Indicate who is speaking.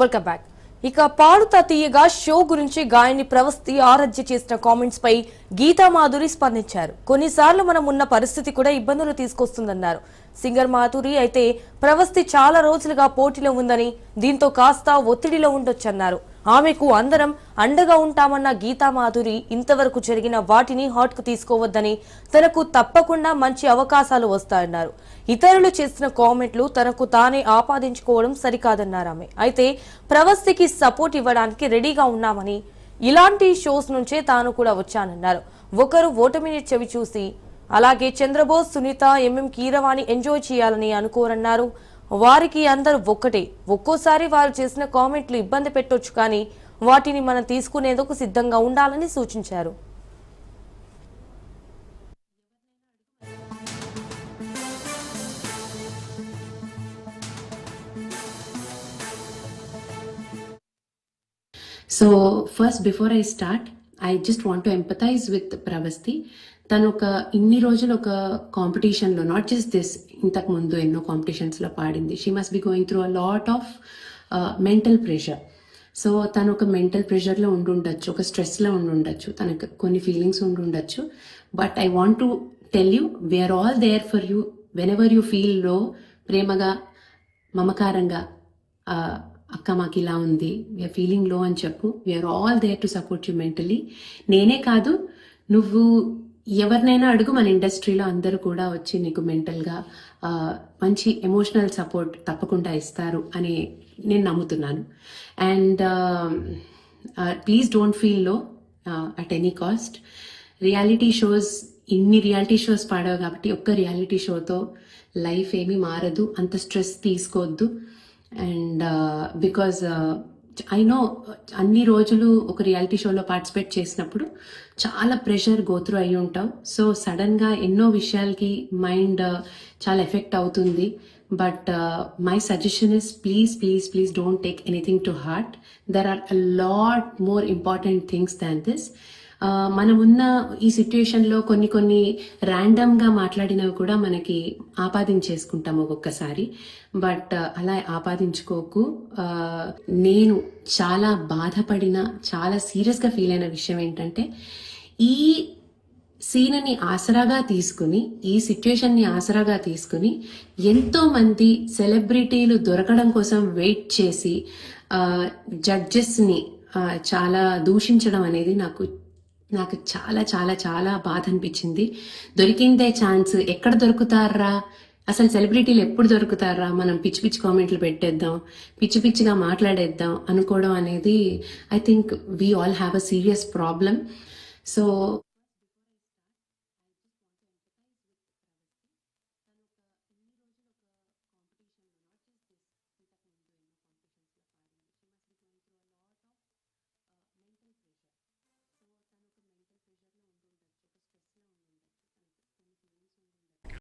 Speaker 1: Welcome back ఇక పాడుతా తీయగా show గురించి గాయని ప్రవస్తి ఆరాధ్య చేసిన కామెంట్స్ పై గీతా మాధురి స్పందించారు. కొన్నిసార్లు మనం ఉన్న పరిస్థితి కూడా ఇబ్బందులు తీసుకొస్తుందన్నారు. సింగర్ మాధురి అయితే ప్రవస్తి చాలా రోజులుగా పోటీలో ఉందని దీంతో కాస్త ఒత్తిడిలో ఉండొచ్చన్నారు. ఆమెకు అందరం అండగా ఉంటామన్న గీతా మాధురి ఇంతవరకు జరిగిన వాటిని హాట్కు తీసుకోవద్దని తనకు తప్పకుండా మంచి అవకాశాలు వస్తాయన్నారు. ఇతరులు చేసిన కామెంట్లు తనకు తానే ఆపాదించుకోవడం సరికాదన్నారు ఆమె. అయితే ప్రవస్తికి సపోర్ట్ ఇవ్వడానికి రెడీగా ఉన్నామని ఇలాంటి షోస్ నుంచే తాను కూడా వచ్చానన్నారు. ఒకరు ఓటమిని చెవి చూసి అలాగే చంద్రబోస్ సునీత ఎంఎం కీరవాణి ఎంజాయ్ చేయాలని అనుకోరన్నారు. వారికి అందరూ ఒక్కటే. ఒక్కోసారి వారు చేసిన కామెంట్లు ఇబ్బంది పెట్టొచ్చు కానీ వాటిని మనం తీసుకునేందుకు సిద్ధంగా ఉండాలని సూచించారు.
Speaker 2: So first before I start I just want to empathize with Pravasthi తను ఒక ఇన్ని రోజులు ఒక కాంపిటీషన్లో నాట్ జస్ట్ దిస్ ఇంతకు ముందు ఎన్నో కాంపిటీషన్స్లో పాడింది. She must be going through a lot of mental pressure so తను ఒక మెంటల్ ప్రెషర్లో ఉండుండొచ్చు ఒక స్ట్రెస్లో ఉండుండొచ్చు తనకు కొన్ని ఫీలింగ్స్ ఉండుండొచ్చు. But I want to tell you we're all there for you whenever you ఫీల్లో ప్రేమగా మమకారంగా అక్క మాకు ఇలా ఉంది వీఆర్ ఫీలింగ్లో అని చెప్పు. We're all there to support you mentally నేనే కాదు నువ్వు ఎవరినైనా అడుగు మన ఇండస్ట్రీలో అందరూ కూడా వచ్చి నీకు మెంటల్గా మంచి ఎమోషనల్ సపోర్ట్ తప్పకుండా ఇస్తారు అని నేను నమ్ముతున్నాను. And please don't feel low at any cost reality shows ఇన్ని రియాలిటీ షోస్ పాడావు కాబట్టి ఒక్క రియాలిటీ షోతో లైఫ్ ఏమీ మారదు. అంత స్ట్రెస్ తీసుకోవద్దు. అండ్ బికాజ్ ఐ నో అన్ని రోజులు ఒక రియాలిటీ షోలో పార్టిసిపేట్ చేసినప్పుడు చాలా ప్రెషర్ గోత్రు అయి ఉంటాం. సో సడన్గా ఎన్నో విషయాలకి మైండ్ చాలా ఎఫెక్ట్ అవుతుంది. But my suggestion is please please please don't take anything to heart there are a lot more important things than this మనం ఉన్న ఈ సిచ్యుయేషన్లో కొన్ని కొన్ని ర్యాండమ్గా మాట్లాడినవి కూడా మనకి ఆపాదించేసుకుంటాం ఒక్కొక్కసారి. బట్ అలా ఆపాదించుకోకు. నేను చాలా బాధపడిన చాలా సీరియస్గా ఫీల్ అయిన విషయం ఏంటంటే ఈ సీనని ఆసరాగా తీసుకుని ఈ సిచ్యుయేషన్ని ఆసరాగా తీసుకుని ఎంతోమంది సెలబ్రిటీలు దొరకడం కోసం వెయిట్ చేసి జడ్జెస్ని చాలా దూషించడం అనేది నాకు నాకు చాలా చాలా చాలా బాధ అనిపించింది. దొరికిందే ఛాన్స్. ఎక్కడ దొరుకుతారా? అసలు సెలబ్రిటీలు ఎప్పుడు దొరుకుతారా? మనం పిచ్చి పిచ్చి కామెంట్లు పెట్టేద్దాం పిచ్చి పిచ్చిగా మాట్లాడేద్దాం అనుకోవడం అనేది I think we all have a serious problem so